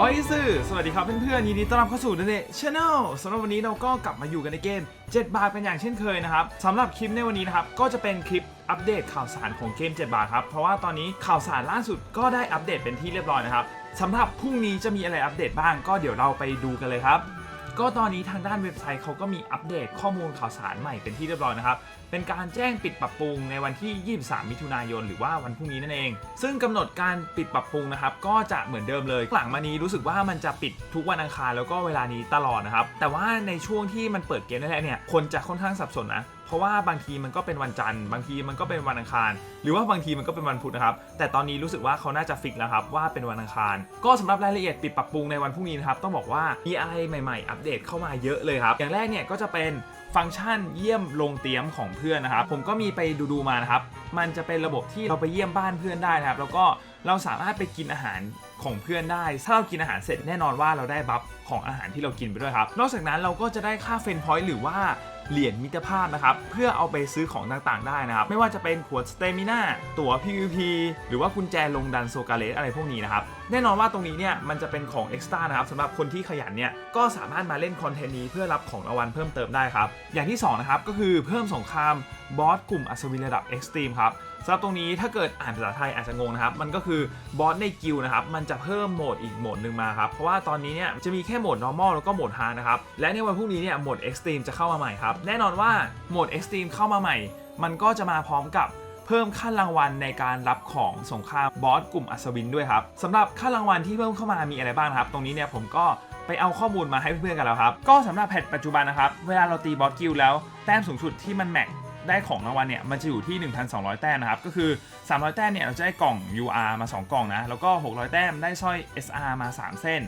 ออยซื่อสวัสดีครับเพื่อนๆยินดีต้อนรับเข้าสู่เด e ช n แนลสำหรับวันนี้เราก็กลับมาอยู่กันในเกม 7 บาทกันอย่างเช่นเคยนะครับสำหรับคลิปในวันนี้นะครับ ก็จะเป็นคลิปอัปเดตข่าวสารของเกม 7 บาทครับ เพราะว่าตอนนี้ข่าวสารล่าสุดก็ได้อัปเดตเป็นที่เรียบร้อยนะครับสำหรับพรุ่งนี้จะมีอะไรอัปเดตบ้างก็เดี๋ยวเราไปดูกันเลยครับก็ตอนนี้ทางด้านเว็บไซต์เขาก็มีอัปเดตข้อมูลข่าวสารใหม่เป็นที่เรียบร้อยนะครับเป็นการแจ้งปิดปรับปรุงในวันที่ 23 มิถุนายน หรือว่าวันพรุ่งนี้นั่นเอง ซึ่งกำหนดการปิดปรับปรุงนะครับก็จะเหมือนเดิมเลย หลังมานี้รู้สึกว่ามันจะปิดทุกวันอังคารแล้วก็เวลานี้ตลอดนะครับ แต่ว่าในช่วงที่มันเปิดเกมนั่นแหละเนี่ยคนจะค่อนข้างสับสนนะเพราะว่าบางทีมันก็เป็นวันจันทร์บางทีมันก็เป็นวันอังคาร หรือว่าบางทีมันก็เป็นวันพุธนะครับ แต่ตอนนี้รู้สึกว่าเขาน่าจะฟิกแล้วครับว่าเป็นวันอังคาร ก็สำหรับรายละเอียดปิดปรับปรุงในวันพรุ่งนี้นะครับต้องบอกว่ามีอะไรใหม่ ๆ อัปเดตเข้ามาเยอะเลยครับ อย่างแรกเนี่ยก็จะเป็น ฟังก์ชันเยี่ยมลงเตียมของเพื่อนนะครับ ผมก็มีไปดูๆมานะครับ มันจะเป็นระบบที่เราไปเยี่ยมบ้านเพื่อนได้นะครับ แล้วก็เราสามารถไปกินอาหารของเพื่อนได้ ถ้าเรากินอาหารเสร็จแน่นอนว่าเราได้บัฟของอาหารที่เรากินไปด้วยครับ นอกจากนั้นเราก็จะได้ค่าเฟรนพอยต์หรือว่า เหรียญมิตรภาพนะครับ เพื่อเอาไปซื้อของต่างๆได้นะครับ ไม่ว่าจะเป็นขวดสเตมิน่าตั๋ว PVP หรือว่ากุญแจลงดันโซกาเลสอะไรพวกนี้นะครับ แน่นอนว่าตรงนี้เนี่ยมันจะเป็นของเอ็กซ์ต้านะครับสำหรับคนที่ขยันเนี่ยก็สามารถมาเล่นคอนเทนต์นี้เพื่อรับของรางวัลเพิ่มเติมได้ครับ อย่างที่สองนะครับก็คือเพิ่มสงครามบอสกลุ่มอัศวินระดับเอ็กซ์ตรีมครับสำหรับตรงนี้ถ้าเกิดอ่านภาษาไทยอาจจะงงนะครับ มันก็คือบอสในกิลนะครับ มันจะเพิ่มโหมดอีกโหมดหนึ่งมาครับ เพราะว่าตอนนี้เนี่ยจะมีแค่โหมด normal แล้วก็โหมด hard นะครับ และในวันพรุ่งนี้เนี่ยโหมด extreme จะเข้ามาใหม่ครับแน่นอนว่าโหมด extreme เข้ามาใหม่ มันก็จะมาพร้อมกับเพิ่มค่ารางวัลในการรับของสงครามบอสกลุ่มอัศวินด้วยครับสำหรับค่ารางวัลที่เพิ่มเข้ามามีอะไรบ้างครับ ตรงนี้เนี่ยผมก็ไปเอาข้อมูลมาให้เพื่อนๆกันแล้วครับ ก็สำหรับแพทปัจจุบันนะครับ เวลาเราตีบอสกิลแล้วแต้มสูงสุดที่มันแม็กได้ของรางวัลเนี่ยมันจะอยู่ที่ 1,200 แต้มนะครับ ก็คือ 300 แต้มเนี่ยเราจะได้กล่อง UR มา 2 กล่องนะ แล้วก็ 600 แต้มได้สร้อย SR มา 3 เส้น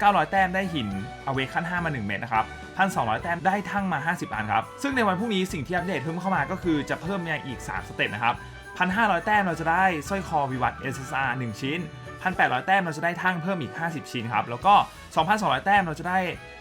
900 แต้มได้หินอเวขั้น5มา 1 เม็ดนะครับ 1,200 แต้มได้ทั้งมา 50 อันครับ ซึ่งในวันพรุ่งนี้สิ่งที่อัปเดตเพิ่มเข้ามาก็คือจะเพิ่มมาอีก 3 สเต็ปนะครับ 1,500 แต้มเราจะได้สร้อยคอวิวัฒน์ SSR 1ชิ้น 1,800 แต้มเราจะได้ทั้งเพิ่มอีก 50 ชิ้นครับ แล้วก็ 2,200 แต้มเราจะได้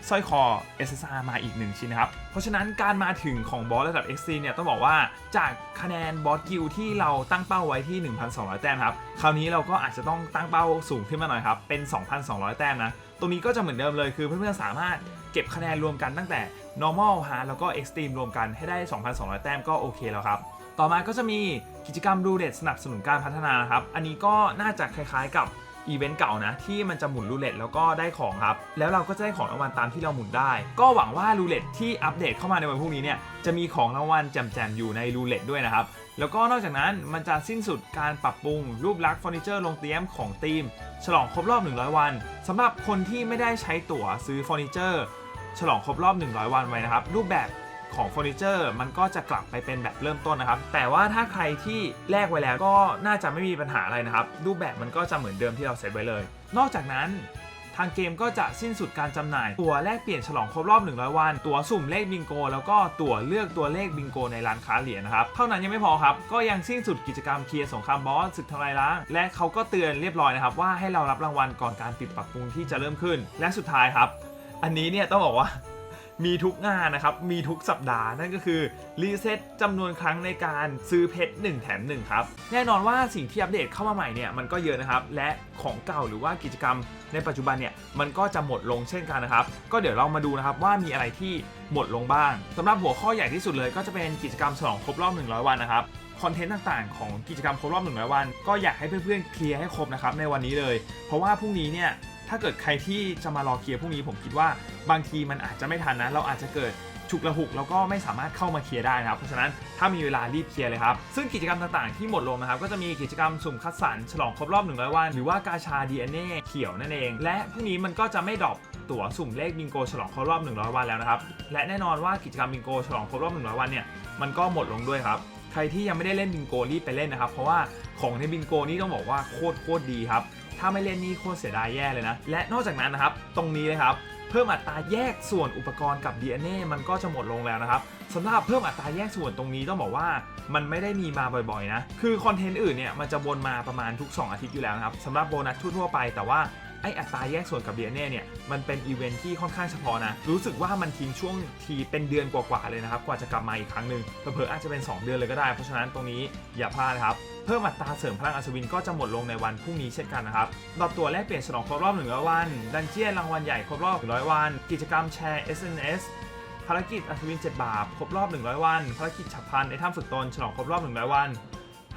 สร้อยคอ SSR มาอีก 1 ชิ้นครับ เพราะฉะนั้นการมาถึงของบอสระดับ XC เนี่ยต้องบอกว่าจากคะแนนบอสกิลที่เราตั้งเป้าไว้ที่ 1,200 แต้มครับ คราวนี้เราก็อาจจะต้องตั้งเป้าสูงขึ้นมาหน่อยครับ เป็น 2,200 แต้มนะ ตรงนี้ก็จะเหมือนเดิมเลยคือเพื่อนๆสามารถเก็บคะแนนรวมกันตั้งแต่ normal hard แล้วก็ extreme รวมกันให้ได้ 2,200 แต้มก็โอเคแล้วครับ ต่อมาก็จะมีกิจกรรมรูเล็ตสนับสนุนการพัฒนานะครับ อันนี้ก็น่าจะคล้ายๆกับอีเวนต์เก่านะ ที่มันจะหมุนรูเล็ตแล้วก็ได้ของครับ แล้วเราก็จะได้ของรางวัลตามที่เราหมุนได้ ก็หวังว่ารูเล็ตที่อัปเดตเข้ามาในวันพรุ่งนี้เนี่ยจะมีของรางวัลแจมๆอยู่ในรูเล็ตด้วยนะครับ แล้วก็นอกจากนั้นมันจะสิ้นสุดการปรับปรุงรูปลักษณ์เฟอร์นิเจอร์ลงเตียมของทีม ฉลองครบรอบ 100 วันสำหรับคนที่ไม่ได้ใช้ตั๋วซื้อเฟอร์นิเจอร์ฉลองครบรอบ 100 วันไว้นะครับรูปแบบ ของเฟอร์นิเจอร์มันก็จะกลับไปเป็นแบบเริ่มต้นนะครับ แต่ว่าถ้าใครที่แลกไว้แล้วก็น่าจะไม่มีปัญหาอะไรนะครับ รูปแบบมันก็จะเหมือนเดิมที่เราเซตไว้เลย นอกจากนั้นทางเกมก็จะสิ้นสุดการจำหน่าย ตั๋วแลกเปลี่ยนฉลองครบรอบ 100 วัน ตั๋วสุ่มเลขบิงโก แล้วก็ตั๋วเลือกตัวเลขบิงโกในร้านค้าเหรียญนะครับ เท่านั้นยังไม่พอครับ ก็ยังสิ้นสุดกิจกรรมเคลียร์สงครามบอสศึกทำลายล้าง และเขาก็เตือนเรียบร้อยนะครับ ว่าให้เรารับรางวัลก่อนการปิดปรับปรุงที่จะเริ่มขึ้น และสุดท้ายครับ อันนี้เนี่ยต้องบอกว่า มีทุกงานนะครับ มีทุกสัปดาห์นั่นก็คือรีเซ็ตจำนวนครั้งในการซื้อเพชร1แถม1ครับ แน่นอนว่าสิ่งที่อัปเดตเข้ามาใหม่เนี่ยมันก็เยอะนะครับ และของเก่าหรือว่ากิจกรรมในปัจจุบันเนี่ยมันก็จะหมดลงเช่นกันนะครับ ก็เดี๋ยวเรามาดูนะครับว่ามีอะไรที่หมดลงบ้างสำหรับหัวข้อใหญ่ที่สุดเลยก็จะเป็นกิจกรรมฉลองครบรอบ 100 วันนะครับคอนเทนต์ต่างๆ ของกิจกรรมครบรอบ 100 วัน ก็อยากให้เพื่อนๆเคลียร์ให้ครบนะครับในวันนี้เลย เพราะว่าพรุ่งนี้เนี่ย ถ้าเกิดใครที่จะมารอเคลียร์พรุ่งนี้ผมคิดว่าบางทีมันอาจจะไม่ทันนะ เราอาจจะเกิดฉุกละหุกแล้วก็ไม่สามารถเข้ามาเคลียร์ได้นะครับ เพราะฉะนั้นถ้ามีเวลารีบเคลียร์เลยครับ ซึ่งกิจกรรมต่างๆที่หมดลงนะครับ ก็จะมีกิจกรรมสุ่มคัดสรรฉลองครบรอบ 100 วัน หรือว่ากาชา DNA เขียวนั่นเอง และพรุ่งนี้มันก็จะไม่ดรอปตั๋วสุ่มเลขบิงโกฉลองครบรอบ 100 วันแล้วนะครับ และแน่นอนว่ากิจกรรมบิงโกฉลองครบรอบ 100 วันเนี่ยมันก็หมดลงด้วยครับใครที่ยังไม่ได้เล่นบิงโกรีบไปเล่นนะครับ เพราะว่าของในบิงโกนี่ต้องบอกว่าโคตรโคตรดีครับ ถ้าไม่เล่นนี่โคตรเสียดายแย่เลยนะ และนอกจากนั้นนะครับ ตรงนี้เลยครับ เพิ่มอัตราแยกส่วนอุปกรณ์กับ DNA มันก็จะหมดลงแล้วนะครับสำหรับเพิ่มอัตราแยกส่วนตรงนี้ต้องบอกว่ามันไม่ได้มีมาบ่อยๆนะ คือคอนเทนต์อื่นเนี่ยมันจะวนมาประมาณทุก 2 อาทิตย์อยู่แล้วนะครับสำหรับโบนัสทั่วๆไปแต่ว่าไออัตราแยกส่วนกับ DNA เนี่ยมันเป็นอีเวนท์ที่ค่อนข้างเฉพาะนะ รู้สึกว่ามันทิ้งช่วงทีเป็นเดือนกว่าๆเลยนะครับ กว่าจะกลับมาอีกครั้งหนึ่งเผลอๆอาจจะเป็น 2 เดือนเลยก็ได้ เพราะฉะนั้นตรงนี้อย่าพลาดครับ เพิ่มอัตราเสริมพลังอัศวินก็จะหมดลงในวันพรุ่งนี้เช่นกันนะครับรอบตัวแลกเปลี่ยนฉลองครบรอบ100วัน ดันเจียนรางวัลใหญ่ครบรอบ100วัน กิจกรรมแชร์ SNS ภารกิจอัศวิน 7 บาปครบรอบ 100 วัน ภารกิจฉับพลันในถ้ำฝึกตนฉลองครบรอบ 100 วัน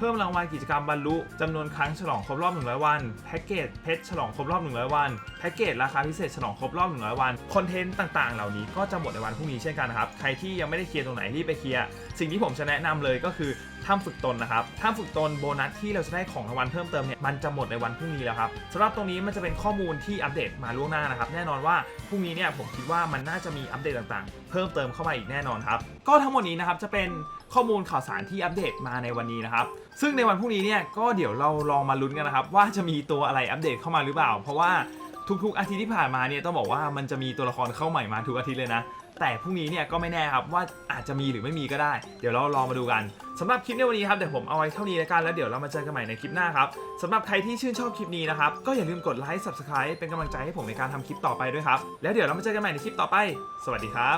เพิ่มรางวัลกิจกรรมบรรลุจำนวนครั้งฉลองครบรอบ 100 วัน แพ็กเกจเพชรฉลองครบรอบ 100 วัน แพ็กเกจราคาพิเศษฉลองครบรอบ 100 วัน คอนเทนต์ต่างๆ เหล่านี้ก็จะหมดในวันพรุ่งนี้เช่นกันนะครับ ใครที่ยังไม่ได้เคลียร์ตรงไหนรีบไปเคลียร์ สิ่งที่ผมจะแนะนำเลยก็คือถ้ำฝึกตนนะครับถ้ำฝึกตนโบนัสที่เราจะได้ของรางวัลเพิ่มเติมเนี่ยมันจะหมดในวันพรุ่งนี้แล้วครับสำหรับตรงนี้มันจะเป็นข้อมูลที่อัปเดตมาล่วงหน้านะครับแน่นอนว่าพรุ่งนี้เนี่ยผมคิดว่ามันน่าจะมีอัปเดตต่างๆ เพิ่มเติมเข้ามาอีกแน่นอนครับก็ทั้งหมดนี้นะครับจะเป็นข้อมูลข่าวสารที่อัปเดตมาในวันนี้นะครับ ซึ่งในวันพรุ่งนี้เนี่ยก็เดี๋ยวเราลองมาลุ้นกันนะครับ ว่าจะมีตัวอะไรอัปเดตเข้ามาหรือเปล่า เพราะว่าทุกๆอาทิตย์ที่ผ่านมาเนี่ยต้องบอกว่ามันจะมีตัวละครเข้าใหม่มาทุกอาทิตย์เลยนะ แต่พรุ่งนี้เนี่ยก็ไม่แน่ครับว่าอาจจะมีหรือไม่มีก็ได้ เดี๋ยวเราลองมาดูกันสำหรับคลิปในวันนี้ครับเดี๋ยวผมเอาไว้เท่านี้แล้วกันแล้วเดี๋ยวเรามาเจอกันใหม่ในคลิปหน้าครับสำหรับใครที่ชื่นชอบคลิปนี้นะครับก็อย่าลืมกดไลค์ subscribe เป็นกำลังใจให้ผมในการทำคลิปต่อไปด้วยครับแล้วเดี๋ยวเรามาเจอกันใหม่ในคลิปต่อไป สวัสดีครับ